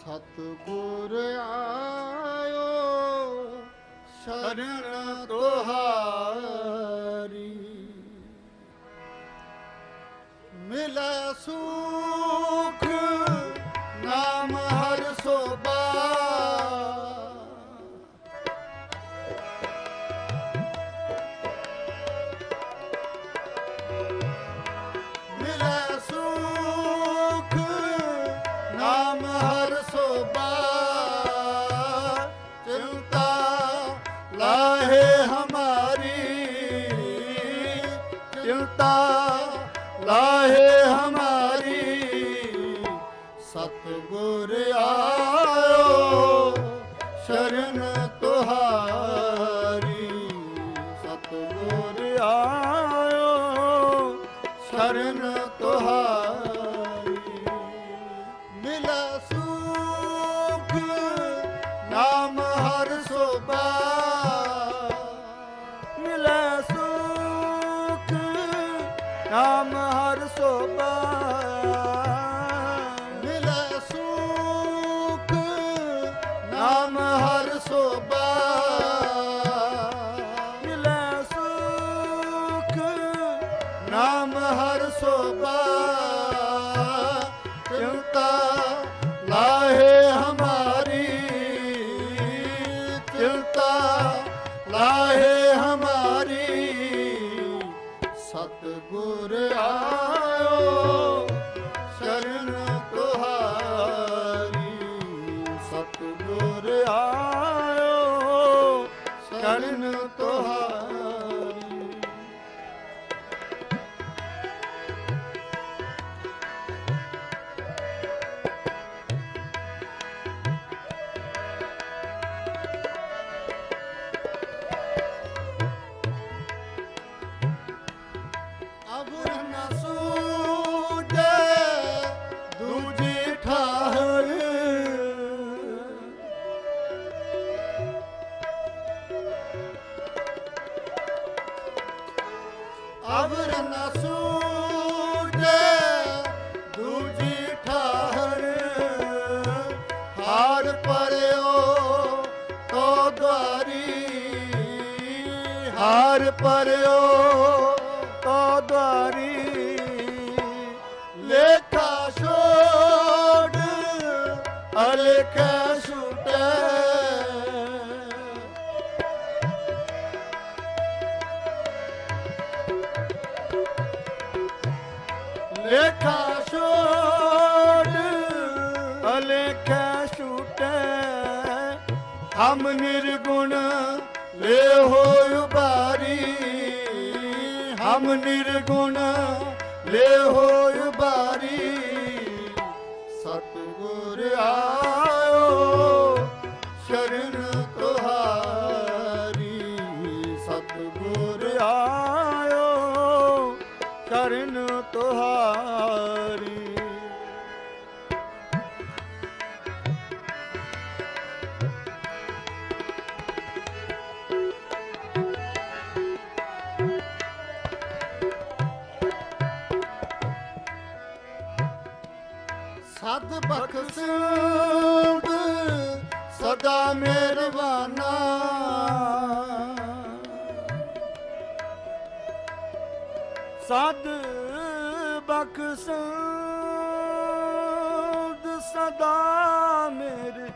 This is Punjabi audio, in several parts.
ਸਤਿਗੁਰ ਆਇਓ ਸ਼ਰਨ ਤੁਹਾਰੀ। ਮਿਲੈ ਸੁਖ ਨਾਮ ਹਰ ਸ਼ੋਭਾ। ਮਿਲੈ ਲਾਹੇ ਹਮਾਰੀ। ਸਤਿਗੁਰ ਆਇਓ ਸ਼ਰਨ ਤੁਹਾਰੀ। ਸਤਿਗੁਰ ਆਇਓ ਸ਼ਰਨ ਨਾਮ ਹਰ ਸੋਭਾ ਮਿਲੈ ਸੁਖ। ਨਾਮ ਹਰ ਸੋਬਾ ਮਿਲੈ ਸੁਖ। ਨਾਮ ਹਰ ਸੋਬਾ ਚਿੰਤਾ ਸ਼ਰਨ ਅਬੁਰ ਨ ਸੂਝੇ ਦੂਜੀ ਠਾਹਰ। ਹਾਰ ਪਰਿਓ ਤੋ ਦਵਾਰੀ ਹਾਰ ਪਰਿਓ ਤੋ ਦਵਾਰੀ ਲੇਖਾ ਛੋੜ, ਅਲੇਖਾ ਹਮ ਨਿਰਗੁਣ ਲੈ ਹੋਇ ਬਾਰੀ ਹਮ ਨਿਰਗੁਣ ਲੈ ਹੋਇ ਬਾਰੀ ਸਤਿਗੁਰ ਆਇਓ ਸਦ ਬਖਸ਼ਦ ਸਦਾ ਮਿਹਰਬਾਨਾ। ਸਦ ਬਖਸ਼ਦ ਸਦਾ ਮੇਰੇ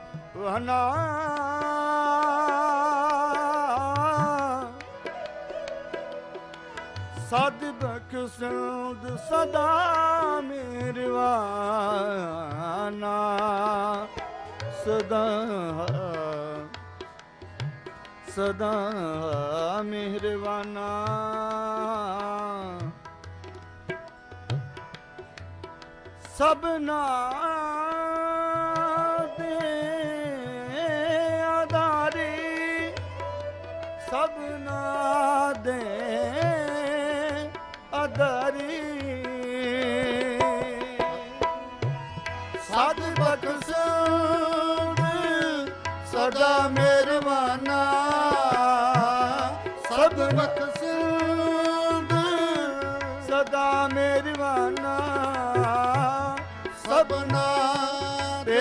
ਸਦ ਬਖਸ਼ਦ ਸਦਾ ਮੇਰੇ ਸਦਾ ਸਦਾ ਮਿਹਰਬਾਨਾ ਸਭਨਾ ਦੇ ਆਧਾਰੀ ਸਭਨਾ ਦੇ ਆਧਾਰੀ ਸਦ ਬਖਸ਼ਦ ਸਦਾ ਮਿਹਰਬਾਨਾ। ਸਦ ਬਖਸ਼ਦ ਸਦਾ ਮਿਹਰਬਾਨਾ। ਸਭ ਸਭਨਾ ਦੇ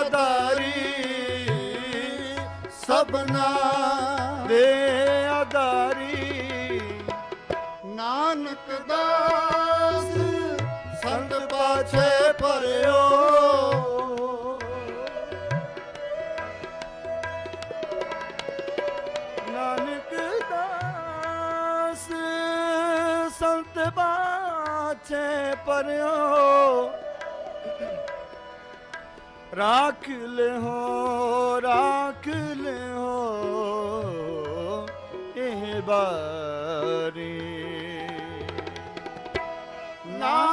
ਆਧਾਰੀ। ਸਭਨਾ ਦੇ ਆਧਾਰੀ। ਨਾਨਕ ਦਾਸ ਸੰਤ ਪਾਛੇ ਭਰਿਓ। ਨਾਨਕ ਦਾਸ, ਸੰਤ ਬਾਛੇ ਪਰਿਓ ਰਾਖ ਲਿਓ ਰਾਖ ਲਿਓ, ਇਹ ਬਾਰੀ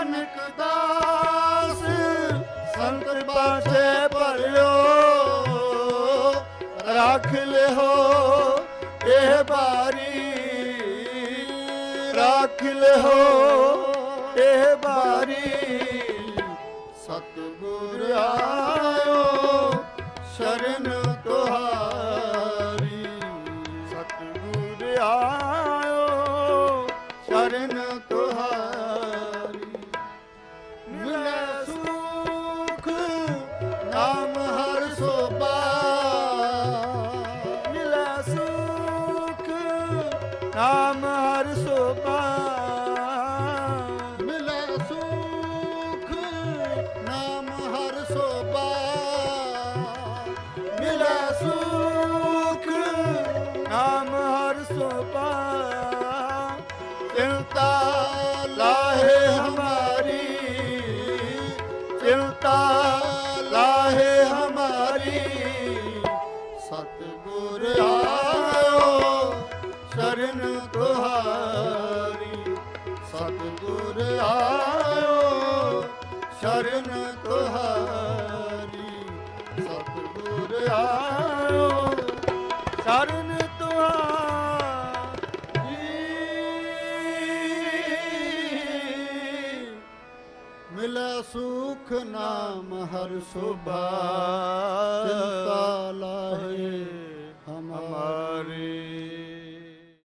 ਨਾਨਕ ਦਾਸ ਸੰਤ ਪਾਛੇ ਭਰਿਓ। ਰੱਖ ਲਿਓ ਇਹ ਬਾਰੀ, ਰੱਖ ਲਿਓ ਇਹ ਬਾਰੀ। ਸਤਿਗੁਰ ਆਇਓ, ਸ਼ਰਨ ਤੁਹਾਰੀ ਸਤਿਗੁਰ ਆਇਓ, ਸ਼ਰਨ ਤੁਹਾਰੀ। ਸਤਿਗੁਰ ਆਇਓ, ਸ਼ਰਨ ਤੁਹਾਰੀ। ਮਿਲੈ ਸੁਖ ਨਾਮ ਹਰ ਸੁਭਾ ਸੋਭਾ ਚਿੰਤਾ ਲਾਹੇ